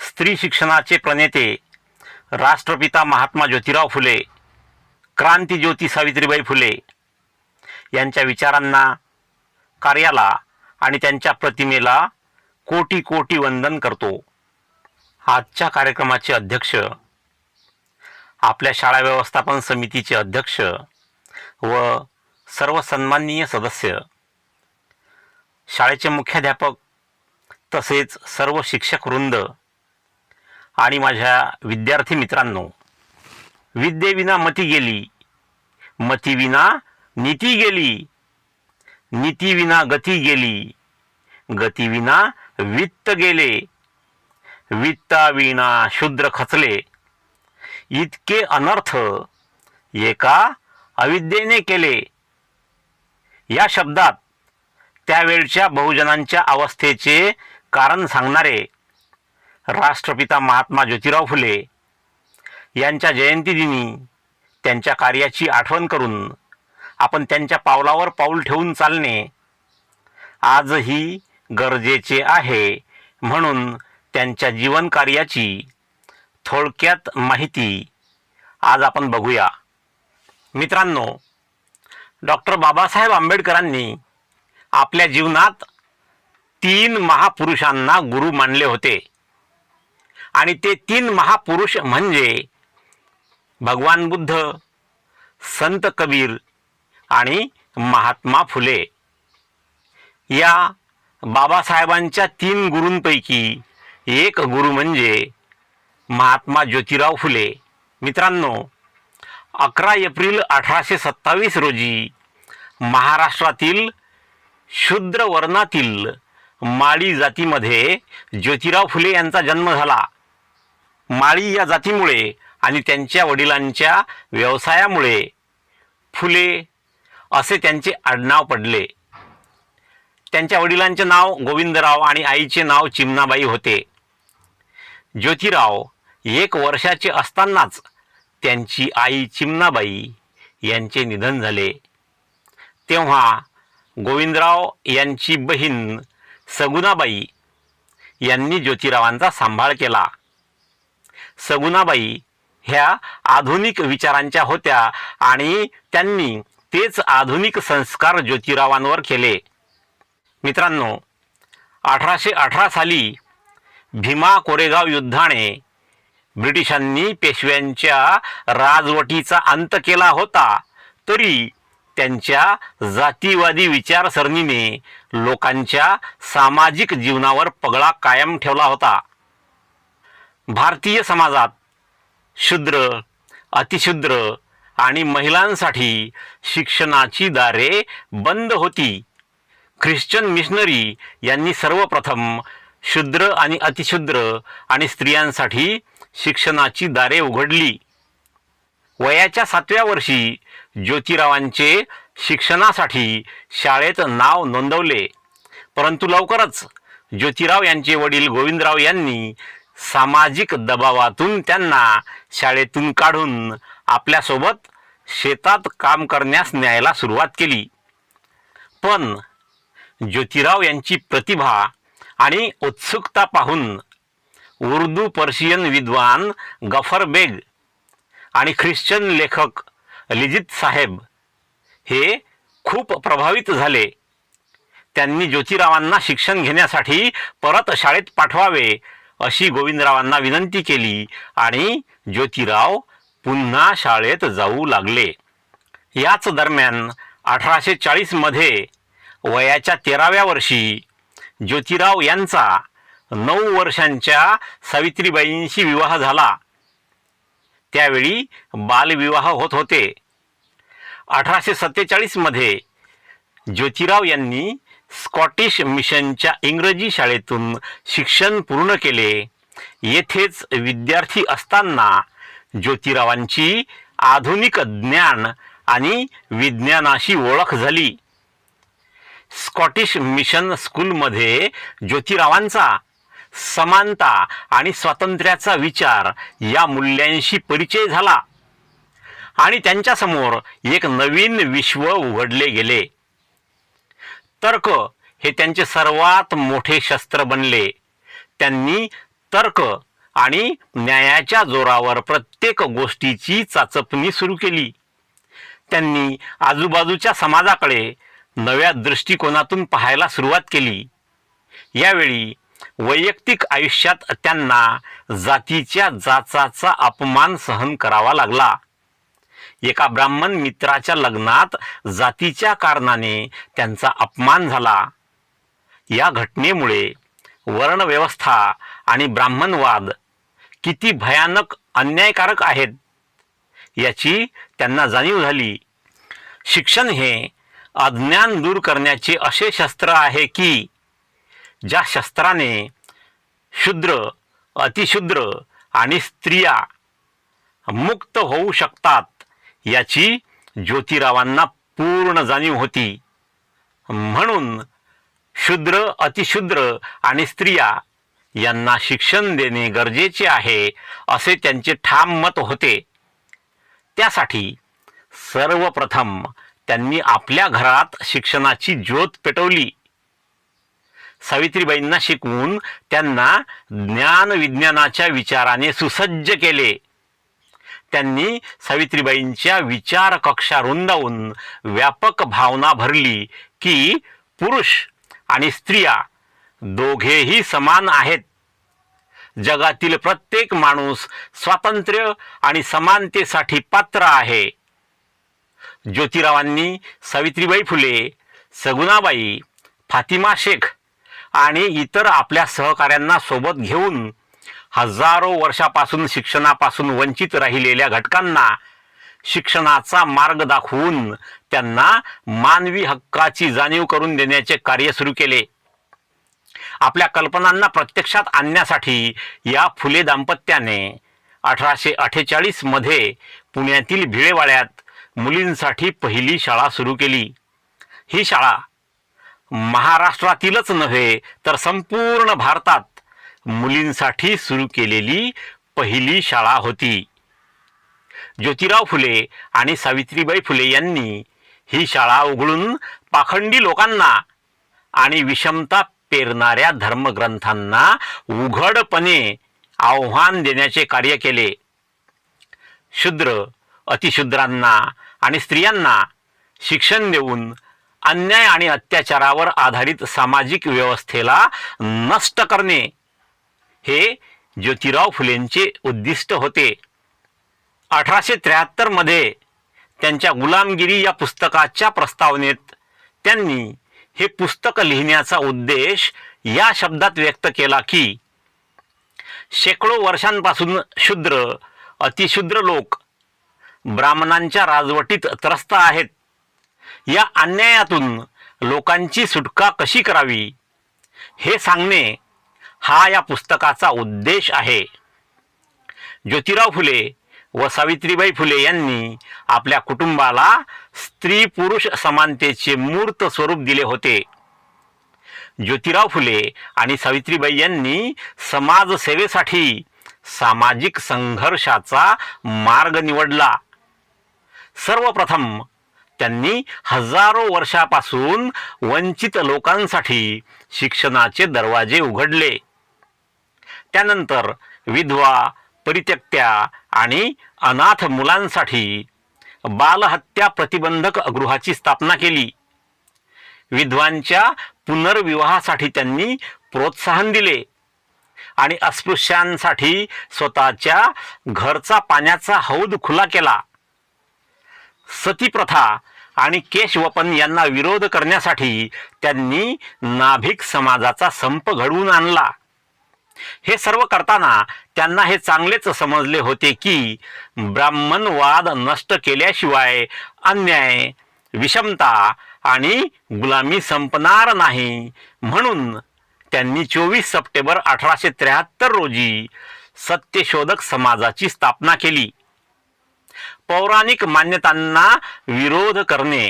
स्त्री शिक्षणाचे प्रणेते राष्ट्रपिता महात्मा ज्योतिराव फुले क्रांतीज्योती सावित्रीबाई फुले यांच्या विचारांना कार्याला आणि त्यांच्या प्रतिमेला कोटी कोटी वंदन करतो. आजच्या कार्यक्रमाचे अध्यक्ष आपल्या शाळा व्यवस्थापन समितीचे अध्यक्ष व सर्व सन्माननीय सदस्य शाळेचे मुख्याध्यापक तसेच सर्व शिक्षक वृंद आणि माझ्या विद्यार्थी मित्रांनो विद्येविना मती गेली मतीविना नीती गेली नीतीविना गती गेली गतीविना वित्त गेले वित्ताविना शूद्र खचले. इतके अनर्थ एका अविद्येने केले. या शब्दात त्यावेळच्या बहुजनांच्या अवस्थेचे कारण सांगणारे राष्ट्रपिता महात्मा ज्योतिराव फुले यांच्या जयंतीदिनी त्यांच्या कार्याची आठवण करून आपण त्यांच्या पावलावर पाऊल ठेवून चालणे आजही गरजेचे आहे म्हणून त्यांच्या जीवनकार्याची थोडक्यात माहिती आज आपण बघूया. मित्रांनो डॉक्टर बाबासाहेब आंबेडकरांनी आपल्या जीवनात तीन महापुरुषांना गुरु मानले होते. आणि ते तीन महापुरुष म्हणजे भगवान बुद्ध संत कबीर आणि महात्मा फुले. या बाबासाहेबांच्या तीन गुरूंपैकी एक गुरु म्हणजे महात्मा ज्योतिराव फुले. मित्रांनो अकरा एप्रिल अठराशे सत्तावीस रोजी महाराष्ट्रातील शूद्र वर्णातील माळी जातीमध्ये ज्योतिराव फुले यांचा जन्म झाला. माळी या जातीमुळे आणि त्यांच्या वडिलांच्या व्यवसायामुळे फुले असे त्यांचे आडनाव पडले. त्यांच्या वडिलांचे नाव गोविंदराव आणि आईचे नाव चिमणाबाई होते. ज्योतिराव एक वर्षाचे असतानाच त्यांची आई चिमणाबाई यांचे निधन झाले. तेव्हा गोविंदराव यांची बहीण सगुणाबाई यांनी ज्योतिरावांचा सांभाळ केला. सगुणाबाई ह्या आधुनिक विचारांच्या होत्या आणि त्यांनी तेच आधुनिक संस्कार ज्योतिरावांवर केले. मित्रांनो अठराशे अठरा साली भीमा कोरेगाव युद्धाने ब्रिटिशांनी पेशव्यांच्या राजवटीचा अंत केला होता तरी त्यांच्या जातीवादी विचारसरणीने लोकांच्या सामाजिक जीवनावर पगडा कायम ठेवला होता. भारतीय समाजात शूद्र अतिशूद्र आणि महिलांसाठी शिक्षणाची दारे बंद होती. ख्रिश्चन मिशनरी यांनी सर्वप्रथम शूद्र आणि अतिशूद्र आणि स्त्रियांसाठी शिक्षणाची दारे उघडली. वयाच्या सातव्या वर्षी ज्योतिरावांचे शिक्षणासाठी शाळेत नाव नोंदवले. परंतु लवकरच ज्योतिराव यांचे वडील गोविंदराव यांनी सामाजिक दबावातून त्यांना शाळेतून काढून आपल्यासोबत शेतात काम करण्यास न्यायला सुरुवात केली. पण ज्योतिराव यांची प्रतिभा आणि उत्सुकता पाहून उर्दू पर्शियन विद्वान गफर बेग आणि ख्रिश्चन लेखक लिजित साहेब हे खूप प्रभावित झाले. त्यांनी ज्योतिरावांना शिक्षण घेण्यासाठी परत शाळेत पाठवावे अशी गोविंदरावांना विनंती केली आणि ज्योतिराव पुन्हा शाळेत जाऊ लागले. याच दरम्यान अठराशे चाळीसमध्ये वयाच्या तेराव्या वर्षी ज्योतिराव यांचा नऊ वर्षांच्या सावित्रीबाईंशी विवाह झाला. त्यावेळी बालविवाह होत होते. अठराशे सत्तेचाळीसमध्ये ज्योतिराव यांनी स्कॉटिश मिशनच्या इंग्रजी शाळेतून शिक्षण पूर्ण केले. येथेच विद्यार्थी असताना ज्योतिरावांची आधुनिक ज्ञान आणि विज्ञानाशी ओळख झाली. स्कॉटिश मिशन स्कूलमध्ये ज्योतिरावांचा समानता आणि स्वातंत्र्याचा विचार या मूल्यांशी परिचय झाला आणि त्यांच्यासमोर एक नवीन विश्व उघडले गेले. तर्क हे त्यांचे सर्वात मोठे शस्त्र बनले. त्यांनी तर्क आणि न्यायाच्या जोरावर प्रत्येक गोष्टीची चाचपणी सुरू केली. त्यांनी आजूबाजूच्या समाजाकडे नव्या दृष्टिकोनातून पाहायला सुरुवात केली. यावेळी वैयक्तिक आयुष्यात त्यांना जातीच्या जाचाचा अपमान सहन करावा लागला. एका ब्राह्मण मित्राच्या लग्नात जातीच्या कारणाने त्यांचा अपमान झाला. या घटनेमुळे वर्णव्यवस्था आणि ब्राह्मणवाद किती भयानक अन्यायकारक आहेत याची त्यांना जाणीव झाली. शिक्षण हे अज्ञान दूर करण्याचे असे शस्त्र आहे की ज्या शस्त्राने शूद्र अतिशूद्र आणि स्त्रिया मुक्त होऊ शकतात. याची ज्योतिरावांना पूर्ण जाणीव होती. म्हणून शूद्र अतिशूद्र आणि स्त्रिया यांना शिक्षण देणे गरजेचे आहे असे त्यांचे ठाम मत होते. त्यासाठी सर्वप्रथम त्यांनी आपल्या घरात शिक्षणाची ज्योत पेटवली. सावित्रीबाईंना शिकवून त्यांना ज्ञान विज्ञानाच्या विचाराने सुसज्ज केले. त्यांनी सावित्रीबाईंच्या विचार कक्षा रुंदावून व्यापक भावना भरली की पुरुष आणि स्त्रिया दोघेही समान आहेत. जगातील प्रत्येक माणूस स्वातंत्र्य आणि समानतेसाठी पात्र आहे. ज्योतिरावांनी सावित्रीबाई फुले सगुणाबाई फातिमा शेख आणि इतर आपल्या सहकाऱ्यांना सोबत घेऊन हजारो वर्षापासून शिक्षणापासून वंचित राहिलेल्या घटकांना शिक्षणाचा मार्ग दाखवून त्यांना मानवी हक्काची जाणीव करून देण्याचे कार्य सुरू केले. आपल्या कल्पनांना प्रत्यक्षात आणण्यासाठी या फुले दाम्पत्याने अठराशे अठ्ठेचाळीसमध्ये पुण्यातील भिळेवाड्यात मुलींसाठी पहिली शाळा सुरू केली. ही शाळा महाराष्ट्रातीलच नव्हे तर संपूर्ण भारतात मुलींसाठी सुरू केलेली पहिली शाळा होती. ज्योतिराव फुले आणि सावित्रीबाई फुले यांनी ही शाळा उघडून पाखंडी लोकांना आणि विषमता पेरणाऱ्या धर्मग्रंथांना उघडपणे आव्हान देण्याचे कार्य केले. शूद्र अतिशूद्रांना आणि स्त्रियांना शिक्षण देऊन अन्याय आणि अत्याचारावर आधारित सामाजिक व्यवस्थेला नष्ट करणे. हे ज्योतिराव फुलेंचे उद्दिष्ट होते. अठराशे त्र्याहत्तरमध्ये त्यांच्या गुलामगिरी या पुस्तकाच्या प्रस्तावनेत त्यांनी हे पुस्तक लिहिण्याचा उद्देश या शब्दात व्यक्त केला की शेकडो वर्षांपासून शूद्र अतिशूद्र लोक ब्राह्मणांच्या राजवटीत त्रस्त आहेत. या अन्यायातून लोकांची सुटका कशी करावी हे सांगणे हा या पुस्तकाचा उद्देश आहे. ज्योतिराव फुले व सावित्रीबाई फुले यांनी आपल्या कुटुंबाला स्त्री पुरुष समानतेचे मूर्त स्वरूप दिले होते. ज्योतिराव फुले आणि सावित्रीबाई यांनी समाजसेवेसाठी सामाजिक संघर्षाचा मार्ग निवडला. सर्वप्रथम त्यांनी हजारो वर्षापासून वंचित लोकांसाठी शिक्षणाचे दरवाजे उघडले. त्यानंतर विधवा परित्यक्त्या आणि अनाथ मुलांसाठी बालहत्या प्रतिबंधक गृहाची स्थापना केली. विधवांच्या पुनर्विवाहासाठी त्यांनी प्रोत्साहन दिले आणि अस्पृश्यांसाठी स्वतःच्या घरचा पाण्याचा हौद खुला केला. सती प्रथा आणि केशवपन यांना विरोध करण्यासाठी त्यांनी नाभिक समाजाचा संप घडवून आणला. हे सर्व करताना त्यांना हे चांगलेच समजले होते की ब्राह्मणवाद नष्ट केल्याशिवाय अन्याय विषमता आणि गुलामी संपणार नाही. म्हणून त्यांनी चोवीस सप्टेंबर अठराशे त्र्याहत्तर रोजी सत्यशोधक समाजाची स्थापना केली. पौराणिक मान्यतांना विरोध करणे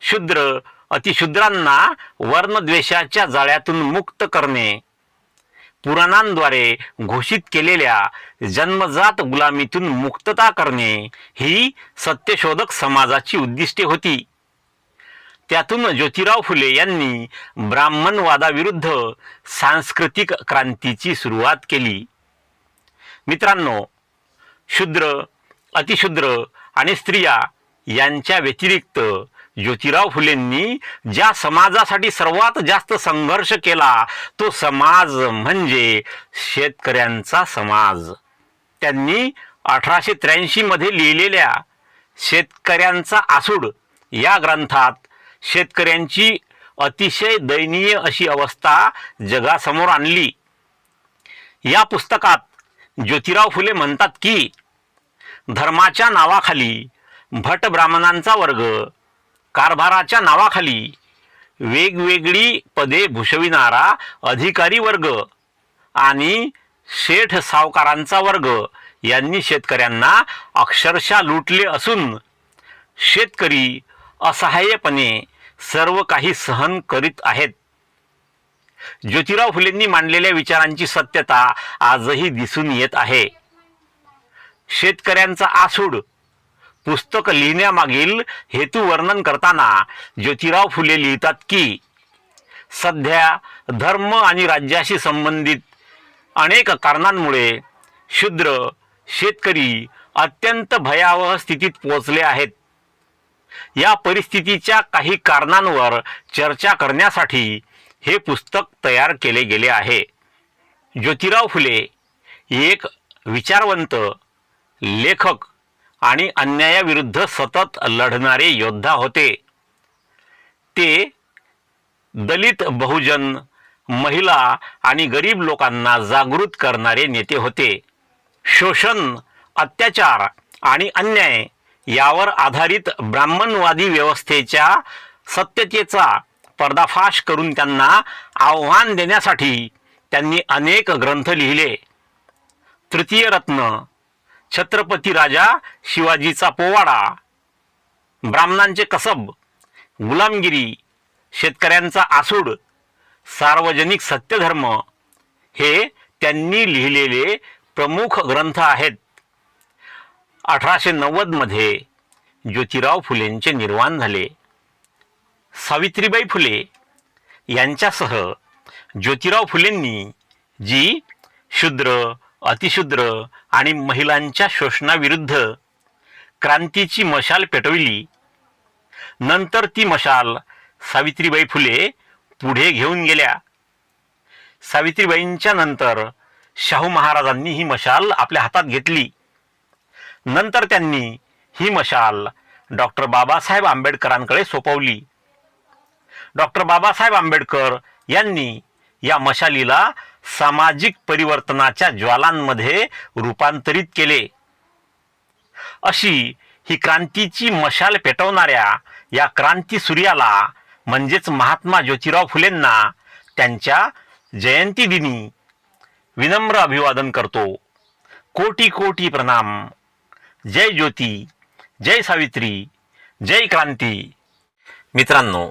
शूद्र अतिशूद्रांना वर्णद्वेषाच्या जाळ्यातून मुक्त करणे पुराणांद्वारे घोषित केलेल्या जन्मजात गुलामीतून मुक्तता करणे ही सत्यशोधक समाजाची उद्दिष्टे होती. त्यातून ज्योतिराव फुले यांनी ब्राह्मणवादाविरुद्ध सांस्कृतिक क्रांतीची सुरुवात केली. मित्रांनो शूद्र अतिशूद्र आणि स्त्रिया यांच्या व्यतिरिक्त ज्योतिराव फुलेंनी ज्या समाजासाठी सर्वात जास्त संघर्ष केला तो समाज म्हणजे शेतकऱ्यांचा समाज. त्यांनी अठराशे त्र्याऐंशी मध्ये लिहिलेल्या शेतकऱ्यांचा आसूड या ग्रंथात शेतकऱ्यांची अतिशय दयनीय अशी अवस्था जगासमोर आणली. या पुस्तकात ज्योतिराव फुले म्हणतात की धर्माच्या नावाखाली भट ब्राह्मणांचा वर्ग कारभाराच्या नावाखाली वेगवेगळी पदे भूषविणारा अधिकारी वर्ग आणि शेठ सावकारांचा वर्ग यांनी शेतकऱ्यांना अक्षरशः लुटले असून शेतकरी असहाय्यपणे सर्व काही सहन करीत आहेत. ज्योतिराव फुलेंनी मांडलेल्या विचारांची सत्यता आजही दिसून येत आहे. शेतकऱ्यांचा आसूड पुस्तक लिहिण्यामागील हेतू वर्णन करताना ज्योतिराव फुले लिहितात की सध्या धर्म आणि राज्याशी संबंधित अनेक कारणांमुळे शूद्र शेतकरी अत्यंत भयावह स्थितीत पोहोचले आहेत. या परिस्थितीच्या काही कारणांवर चर्चा करण्यासाठी हे पुस्तक तयार केले गेले आहे. ज्योतिराव फुले एक विचारवंत लेखक आणि अन्यायाविरुद्ध सतत लढणारे योद्धा होते. ते दलित बहुजन महिला आणि गरीब लोकांना जागृत करणारे नेते होते. शोषण अत्याचार आणि अन्याय यावर आधारित ब्राह्मणवादी व्यवस्थेच्या सत्यतेचा पर्दाफाश करून त्यांना आव्हान देण्यासाठी त्यांनी अनेक ग्रंथ लिहिले. तृतीय रत्न छत्रपती राजा शिवाजीचा पोवाडा. ब्राह्मणांचे कसब गुलामगिरी शेतकऱ्यांचा आसूड सार्वजनिक सत्यधर्म हे त्यांनी लिहिलेले प्रमुख ग्रंथ आहेत. अठराशे नव्वदमध्ये ज्योतिराव फुलेंचे निर्वाण झाले. सावित्रीबाई फुले यांच्यासह ज्योतिराव फुलेंनी जी शूद्र अतिशूद्र आणि महिलांच्या शोषणाविरुद्ध क्रांतीची मशाल पेटविली. नंतर ती मशाल सावित्रीबाई फुले पुढे घेऊन गेल्या. सावित्रीबाईंच्या नंतर शाहू महाराजांनी ही मशाल आपल्या हातात घेतली. नंतर त्यांनी ही मशाल डॉक्टर बाबासाहेब आंबेडकरांकडे सोपवली. डॉक्टर बाबासाहेब आंबेडकर यांनी या मशालीला सामाजिक परिवर्तनाच्या ज्वालांमध्ये रूपांतरित केले. अशी ही क्रांतीची मशाल पेटवणाऱ्या या क्रांती सूर्याला म्हणजेच महात्मा ज्योतिराव फुलेंना त्यांच्या जयंतीदिनी विनम्र अभिवादन करतो. कोटी कोटी प्रणाम. जय ज्योती जय सावित्री जय क्रांती. मित्रांनो